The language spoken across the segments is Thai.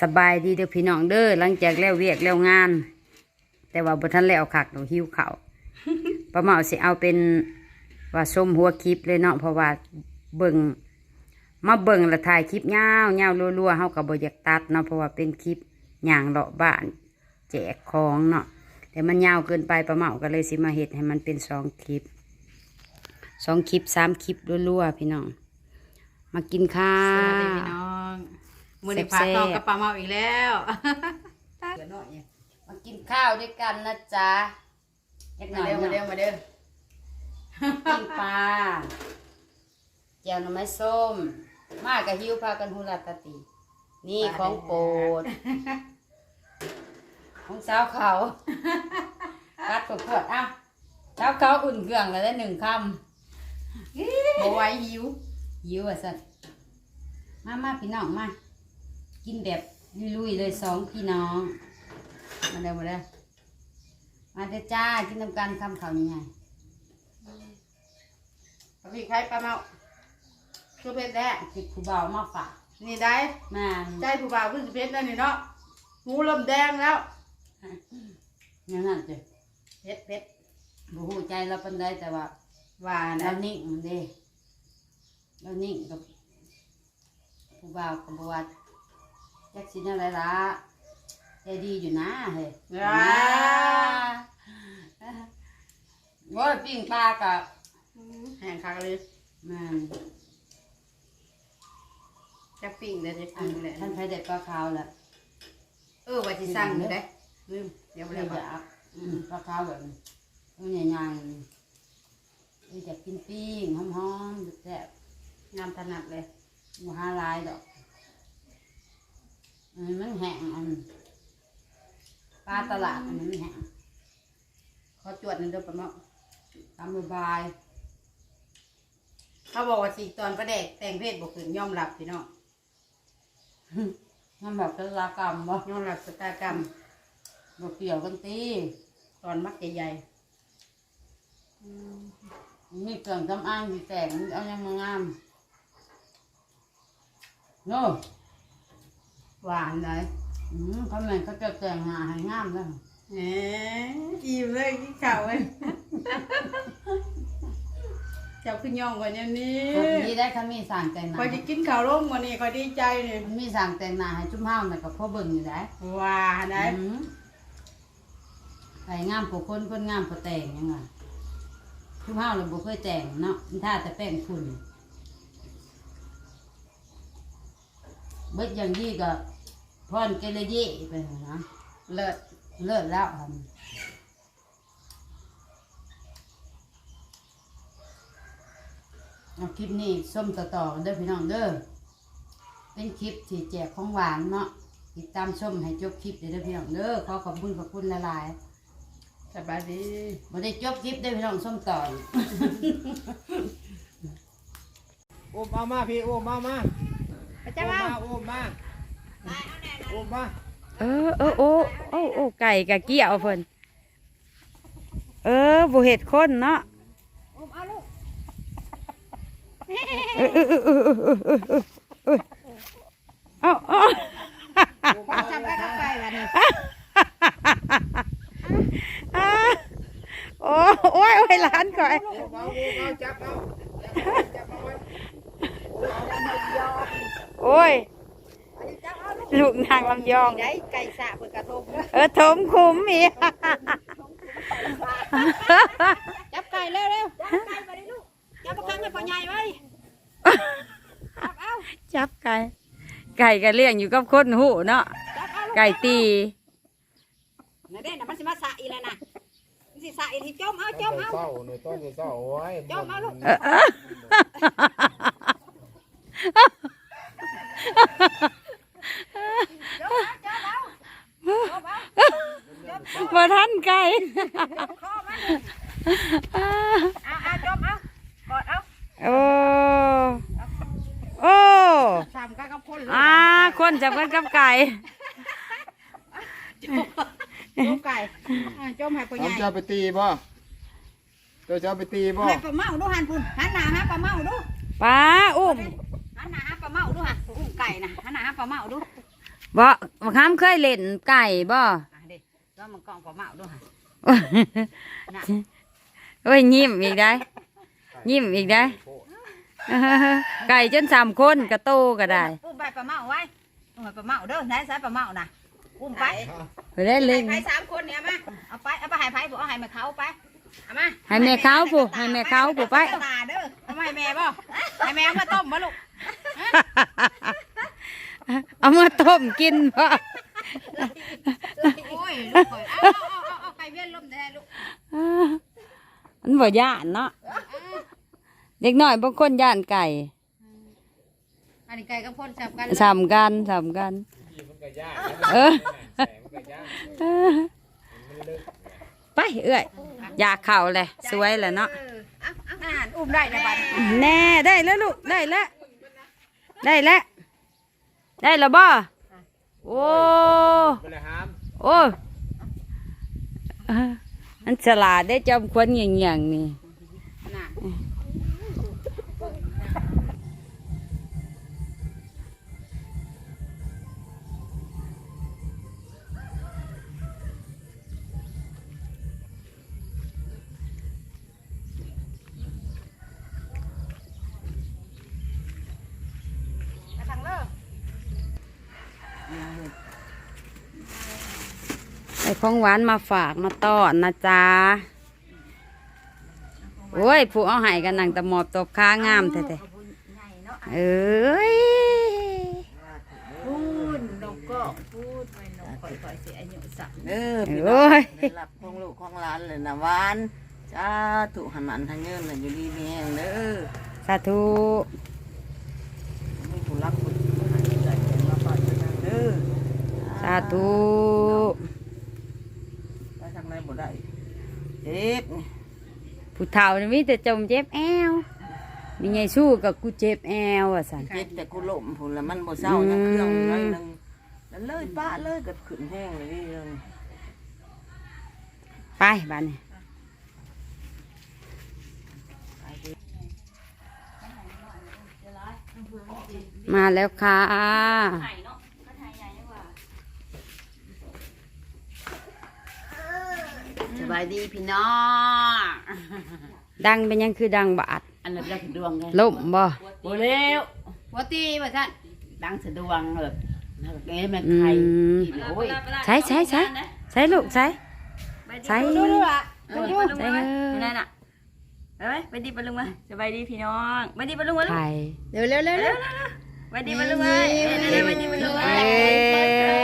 สบายดีเด้อพี่น้องเด้อหลังจากแล้วเวียกแล้วงาน แต่ว่าบ่ทันแล้วคักหนูหิวข้าวป้าเมาสิเอาเป็นว่าส้มหัวคลิปเลยเนาะเพราะว่าเบิ่งมาเบิ่งและถ่ายคลิปยาวยาวรัวๆเฮาก็บ่อยากตัดเนาะเพราะว่าเป็นคลิปย่างเลาะบ้านแจกของเนาะแต่มันยาวเกินไปป้าเมาก็เลยสิมาเฮ็ดให้มันเป็นสองคลิปสองคลิปสามคลิปรัวๆพี่น้อง มากินข้าสวัสดีวพี่น้อง มือนี้แซ่บๆพาตองกระปลาเมาอีกแล้วเดี๋ยวหน่อยมากินข้าวด้วยกันนะจ๊ะเล็กหน่มาอยเด้อมาเด้อเนาะมาเด้อปิ้งปลาแจ่วหน่อไม้ส้ม มากกับหิวพากันหุลาตาตี นี่ของโปรด ของสาวเขากัดขวดๆเอ้าสาวเขาอุ่นเครื่องแล้วได้หนึ่งคบ่ไหวหิวำหิวอะสันมามาพี่น้องมา กินแบบลุยๆเลยสองพี่น้องมาเด้อมาเด้อมาเด้อจ้ากินน้ำกันคำเขาวยังไงพี่ใครปลาเมาคือเพชรแด้คิดผู้บ่าวมาฝากนี่ได้แม่นใจผู้บ่าวคือสิเพชรนั่นนี่เนาะหูเริ่มแดงแล้วอย่างนั้นจ้ะเพชรเพชรบ่ฮู้ใจเราปานใดแต่ว่าว่าเรานะนิ่งมันเด้เรานิ่งกับผู้บ่าวกับบัวา จักสิอะไรละใจดีอยู่นะเฮ้ยว้าโว้ยปิ้งปลากับแห้งคักเลยแม่นจะปิ้งเด้อจะอัปิ้นงเลยท่านไผได้ปลาขาวแล้วเออว่าสิสั่งอยู่ได้ลืมเดี๋ยวบ่ไม่ได้ได้บ่อักอืมปลาขาวแบบนี้มันใหญ่ๆนี่จะกินปิ้งหอมๆแซ่บงามถนัดเลยหมูห้าลายดอกอันนี้ มันแห้งอันปลาตลาดอันนี้มันแห้งขอจวดหนึงเด้อปลาเมาตามบาย เขาบอกว่าสิตอนประเด็กแต่งเพศบ่ขึ้นยอมรับพี่น้องๆมันแบบเป็นรากรรมบ่ยอมรับสตากรรมบ่เกี่ยวกันตีตอนมักใหญ่มีเครื่องทำอ้างมีแต่งเอายังมางามโน่ๆ หวานเลยอืมเขาแม่นเขาจะแต่งหน้าให้งามแล้วเอ๊อิ่มเลยกินข้าวเลยเจ้าขึ้นย่องกว่านี้นี่พอดีได้เขามีสั่งแต่งหน้าคอยจะกินข้าวร่มกว่านี้คอยดีใจนี่มันมีสั่งแต่งหน้าให้จุ่มเฮาน่ะก็พอเบิ่งอยู่ได้ว้าได้อืมไปงามผู้คนคนงามผู้แต่งยังไงจุ่มเฮาเราบ่เคยแต่งเนาะมันท่าแต่แป้งฝุ่น เบิดอย่างยี่ก็พรเกลเย่ไปนะเลิศเลิศแล้วครับเอาคลิปนี้ส้มต่อๆกันเด้อพี่น้องเด้อเป็นคลิปที่แจกของหวานเนาะติดตามชมให้จบคลิปเด้อพี่น้องเด้อขอขอบคุณขอบคุณหลายสบายดีๆบ่ได้จบคลิปเด้อพี่น้องส้มต่อ โอมเอามาพี่ โอมเอามาพระ เจ้าเอาโอมมาโอมมาเออเออโอ้โอ้โอ้ไก่กะเกี่ยวเพิ่นเออบ่เห็ดคนเนาะเออเออเออเออเออเออเออเอาเอาพระเจ้าก็ไปวันนี้อ่าโอ้โอ้ยโอ้ยหลานก่อยโอมเอาโอมเอาจับเอาจับเอาไว้ โอ้ย ลูกนางลำยอง ได้ไก่สะเปิดกระทงเออถมคุมอีกจับไก่เร็วเร็วจับไก่มาดิลูกจับกระพังให้พ่อใหญ่ไว้จับไก่ ไก่ก็เลี้ยงอยู่กับคนหูเนาะจับเอาลูกไก่ตีนั่นเด้น่ะมันสิมาสะอีแล้วนะมันสิสะอีที่จมเอาจมเอาเศร้าหน่อยต้นจะเศร้าไว้จมเอาลูก เออเออบ่ทั นไก่เอาเอาจมเอากอดเอาโอ้โอ้สามกันกับคนเลยอาคนจับกันกับไก่จมไก่อ่าจมให้พ่อใหญ่ทำจะเอาไปตีบ่เจ้าจะเอาไปตีบ่ให้ปลาเมาดูหันพุ่นหันหน้าหาปลาเมาดูป้าอุ้มหันหน้าหาปลาเมาดูหันอุ้มไก่นะหันหน้าหาปลาเมาดูบ่บักห้ามเคยเล่นไก่บ่อะเด็กก็มันกองปลาเมาด้วยค่ะน่ะโอ้ยยิ้มอีกได้ยิ้มอีกได้เออไก่จนสามคนกระโตก็ได้อุ้มไปปลาเมาไว้อุ้มไปปลาเมาเด้อไหนสายปลาเมาน่ะอุ้มไปไปได้เล่นไปสามคนเนี่ยมาเอาไปเอาไปให้ไผ่บอกเอาให้แม่เขาไปเอามาให้แม่เขาผู้ให้แม่เขาผู้ไปตาเด้อเอามาให้แม่บ่ให้แม่เอามาต้มบ่ลูกเอามาต้มกินบ่โอ้ยลูกข่อยเอา เอาเอาเอาไก่เวียนลมแท้ลูกมันบ่ย่านเนาะเด็กน้อยบางคนย่านไก่อันนี้ไก่กับพ่นสับกันสามกันสามกันมันก็ยากเออแต่มันก็ยากไปเอ้อยอยากเข่าเลยสวยเลยเนาะเออเอาเอาอ่านอุ้มได้นะบัดนี้แน่ได้แล้วลูกได้แล้วได้แล้วได้แล้วบ่โอ้ไปเลยหามโอ้ เอออันฉลาด ได้จำควนอย่างอย่างนี่น่ะไปทางเลิกไอ้ของหวานมาฝากมาต้อนนะจ๊ะโอ้ยผู้เอาใหายกันนังตะหมอบตบค้างามแท้ๆเอ้ยพูดนกก็พูดไปนกข่อยข่อยเสียอายุสักเออพี่น้โอ้องยได้รับของลูกของหลานเลยนะหวานจ้าถูกหันมันทางเงินน่ะอยู่ดีมีแหงเด้อสาธุมีผู้รักผู้ให้ใจเย็นมาปล่อยไปนั่นเด้อสาธุไปทางไหน บ่ได้เจ็บนี่ผู้เฒ่านี่มีแต่จมเจ็บแอวมีไงสู้กับกูเจ็บแอวอะสันเจ็บแต่กูล้มพุ่นแล้วมันบ่เศร้ายังเครื่องน้อยหนึงแล้วเลยป้าเลยก็ขึ้นแห้งเลยนี่เลยไปบ้านนี้มาแล้วค่ะ บายดีพี่น้องดังเป็นยังคือดังบาดอันนั้นได้ดวงไงล่มบ่โบเร็ววัตีว่าท่านดังสะดวงแบบเอ๊ะแม่อืไข่มโอ้ยใช้ใช้ใช้ใช้ลูกใช้ใช้ดูดูอะดูดูใช้เออนั่นน่ะไปไหมไปดีปะลุงมาสบายดีพี่น้องไปดีปะลุงมาลูกไข่เร็วเร็วเร็วเร็วไปดีปะลุงมาเร็วๆไปดีปะลุงมาเอ้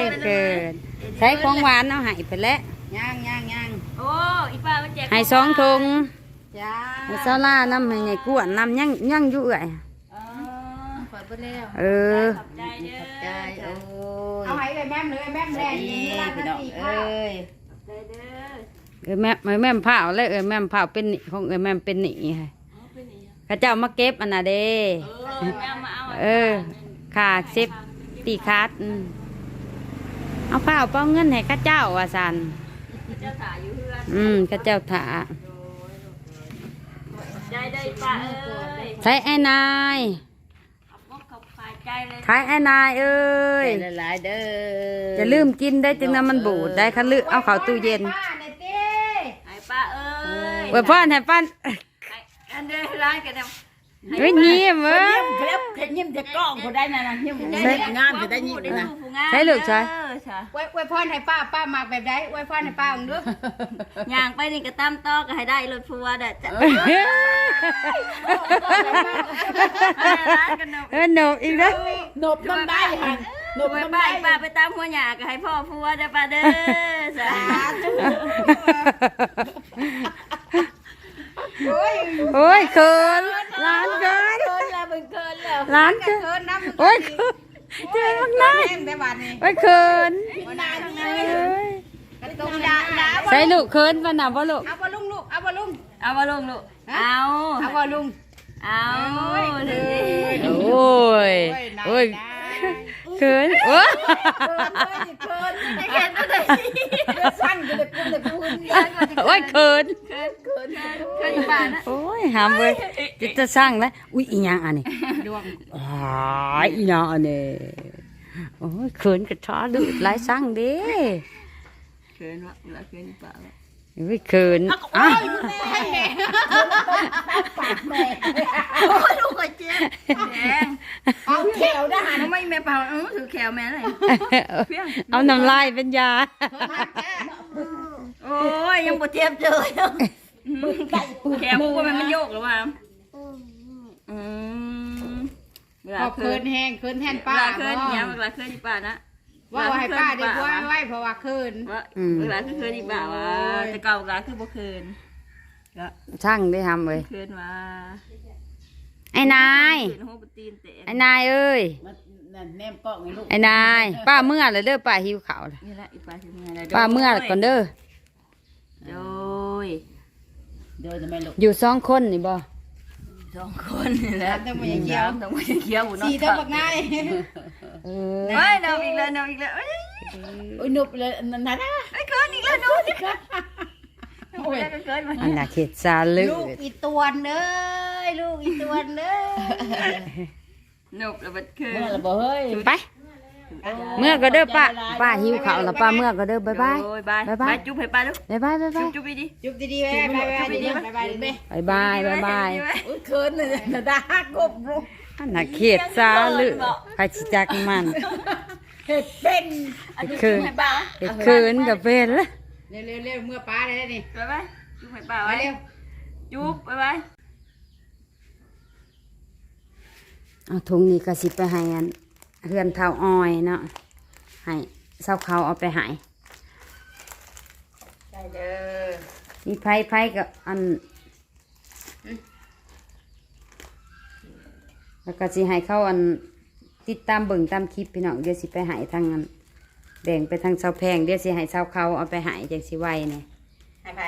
ยเกินใช้ของหวานเอาให้ไปแล้วย่างย่างย่างโอ้อีป้ามันแจกให้สองทงจ้าให้ซาล่าน้ำให้ไงกวนน้ำยังยังอยู่เอื่อยอ๋อเปิดไปแล้วเออขอบใจเด้อใจโอ้ยเอาให้เลยแม่เลยแม่แรงนี่พี่น้องเอ้ยใจเด้อเอ้ยแม่เอ้ยแม่มเผาเลยเอ้ยแม่มเผาเป็นหนี้ของเอ้ยแม่มเป็นหนี้ให้เอาไปไหนอะข้าเจ้ามาเก็บอันน่ะเด้เออแม่เอามาเอาเออขาดเซฟตีคัดอืมเอาเผาเป้าเงินให้ข้าเจ้าว่าสันเจ้าสาอยู่เพื่ อนอืมข้าเจ้าถาใจเด้ออีป้าเอ้ยใช้ไอ้นายขอบคุณขอบใจใจเลยใช้ไอ้นายเอ้ยใจหลายๆเด้อจะลืมกินได้จึงน้ำมันบูดได้คันลืมเอาเข้าตู้เย็นป้าเนี่ยเต้ไอ้ป้าเอ้ยไว้พ่อนให้ปั้นไอ้อันเด้อร้านกันเด้อ เฮ้ยยิ้มเว้ย เล็บเห็นยิ้มจะกล้องคนได้นะนะยิ้มใช่งามจะได้ยิ้มนะใช่ลูกใช่เออใช่ไว้ไว้พรให้ป้าป้ามักแบบใดไว้พรให้ป้าของดูย่างไปนี่ก็ตามตอกก็ให้ได้รถพัวเด้อจ้ะร้านกันเนาะเออหนกอีกแล้วนบน้ำได้หันนบไปน้ำป้าได้ป้าไปตามหัวหยาก็ให้พ่อพัวเด้อป้าเด้อสาธุ โอ้ยโอ้ยเขินร้านเกินเกินแล้วมันเกินแล้วร้านเกินเกินน้ำโอ้ยเขินเจ๊มักนายแม่งแต่บัดนี้โอ้ยเขินวันนานนี่เอ้ยกระตุ้งดาดาใส่ลูกเขินปะน่ะบ่ลูกเอาบ่ลุงลูกเอาบ่ลุงเอามาลงลูกเอาเอาบ่ลุงเอาเด้อโอ้ยโอ้ย เขินโอ้ยเกินเห็นอะไรสั้นก็เลยกูเลยกูโอ้ยเขินเคยอยู่บ้านนะโอ้ยหามเว้ยจะจะสร้างนะอุ้ยอีหยังอันนี้ดวงอ๋ออีหยังอันนี้โอ้ยเขินกระท้อดืดหลายสั่งเด้เขินวะเวลา เขินดีป่าวะโอ้ยเขินอะลูกก็เจ็บแดงเอาแขวได้หันทำไมแม่เปล่าเออถือแขวแม่เลยเพียงเอาน้ำลายเป็นยา โอ้ยยังบ่เจ็บเลยแขวกูว่ามันมันโยกหรือว่าอืมเวลาพอเขิเคินนแห้งเคินแทนเวป้าลาเขินเนี่ยเวลาเขินดีป่านะ ว่าให้ป้าได้บัวไว้เพราะว่าเคินว่าเวลาคือเขินดีป่าวะแต่เก่าเวลาคือบ่เขินก็ช่างได้ทำเลยเขินว่าไอ้นายเขินโหบตีนเตะไอ้นายเอ้ย มันนั่นแนมกล้องไงลูกไอ้นาย ป้าเมื่อเลยเด้อป้าหิวข้าวเลยนี่แหละอีป้าถึงไงล่ะป้าเมื่อก่อนเด้อ โดยเดินทำไมลูกอยู่สองคนนี่บ่สองคนนี่แหละต้องมาอย่างเดียวต้องมาอย่างเดียวบุญสีต้องบักนาย เออเฮ้ยเนาอีกแล้วเนาอีกแล้วเอ้ยโอ้ยนุบเลยนั่นนะไอ้เกินอีกแล้วเนาอีกแล้วโอ้ยเกินมาอันน่ะเข็ดซาลึลูกอีตวนเอ้ยลูกอีตวนเอ้ยหนุบแล้วบัดคืนเมื่อไรบ่เฮ้ยไป เมื่อก็เด้อป้าป้าหิวข้าวแล้วป้าเมื่อก็เด้อบ๊ายบายโอ้ยบายบ๊ายบายบายจุ๊บให้ป้าลูกบ๊ายบายบ๊ายบายจุ๊บไปดิจุบดีๆไปไปไปดีๆไปไปดีๆบ๊ายบายบ๊ายบายโอ้ยเขินเลยนะดากบลูก อันน่ะเข็ดซาลึใครสิจักมันเห็ดเป็นเห็ดเขินให้ป้าเห็ดเขินกับเป็นละเร็วเร็วเร็วเมื่อป้าได้นี่ไปไปจุ๊บให้ป้าไปไว้เร็วจุ๊บไปไปเอาถุงนี้ก็สิไปให้อันเฮือนเท่าอ้อยเนาะให้เศร้าเขาเอาไปใหายได้เด้อ มีไผไผกับอัน แล้วก็สิให้เขาอันติดตามเบิ่งตามคลิปพี่น้องเดี๋ยวสิไปใหายทางอันแบ่งไปทางเสาแพงเดี๋ยวสิให้เสาเขาเอาไปใหายจังสิไวเนี่ยให้ไป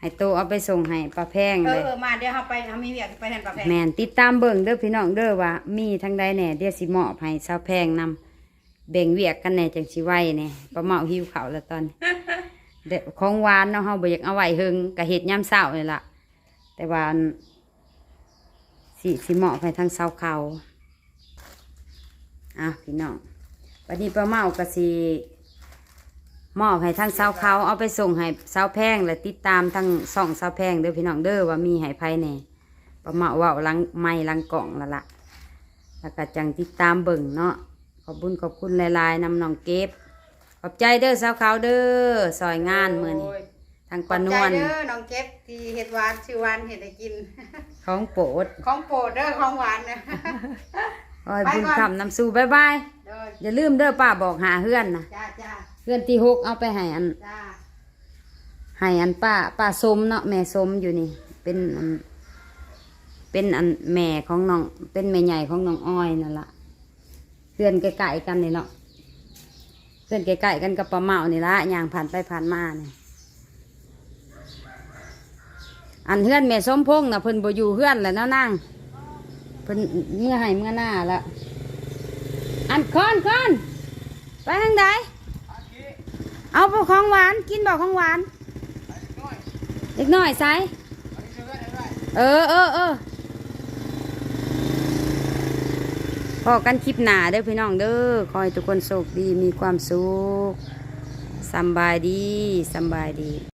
ให้โตเอาไปส่งให้ปลาแพงเอเลอยเออมาเดี๋ยวเราไปเอามีเวียกไปแทนป้าแพงแมนติดตามเบิ่งเด้อพี่น้องเด้อว่ามีทางใดแหน่เดี๋ยวสิมอบให้เสาแพงนำแบ่งเวียกกันแหน่จังสิไวเนี่ยปลาเมาหิวเขาวแล้วตอนนี้ เด็กของหวานเนาะเฮาบ่อยากเอาไว้เฮิงกะเฮ็ดยามเช้านี่ล่ะแต่ว่าอัน สิสิเหมาะไปทางเสาเขาอะพี่น้องวันนี้ป้าเมาก็สิมอบให้ทางเสาเขาเอาไปส่งให้เสาแพงและติดตามทางส่องเสาแพงเด้อพี่น้องเด้อว่ามีให้ภายในป้าเมาเว้าหลังไม้หลังกล่องแล้วล่ะแล้วก็จังติดตามเบิ่งเนาะขอบคุญขอบคุณหลายๆนำน้องเก็บ ขอบใจเด้อสาวขาวเด้อซอยงานมื้อนี้ทางปานวลขอบใจเด้อน้องเก็บที่เห็ดหวานชื่อหวานเห็ดให้กิน ของโปรดของโปรดเด้อของหวานนะขอให้ไปบุญก่อน คำนำสู่บ๊ายบายเด้ออย่าลืมเด้อป้าบอกหาเฮือนนะจ้าจ้าเฮือนที่หกเอาไปให้อันจ้าให้อันป้าป้าสมเนาะแม่สมอยู่นี่ เป็นอันเป็นอันแม่ของน้อง เป็นแม่ใหญ่ของน้องอ้อยนั่นล่ะเฮือนใกล้ๆกันนี่เนาะเฮือนใกล้ๆกันกับป้าเมานี่ละย่างผ่านไปผ่านมานี่ อันเฮือนแม่สมพงษ์นะเพิ่นบ่อยู่เฮือนแล้วเนาะนางเพิ่นเมื่อให้เมื่อหน้าละอันคอนคอนไปทางใดเอาพวกของหวานกินบอกของหวานเล็กน้อยใส่เออเออเออพอกันคลิปหนาเด้อพี่น้องเด้อขอให้ทุกคนโชคดีมีความสุขสบายดีสบายดี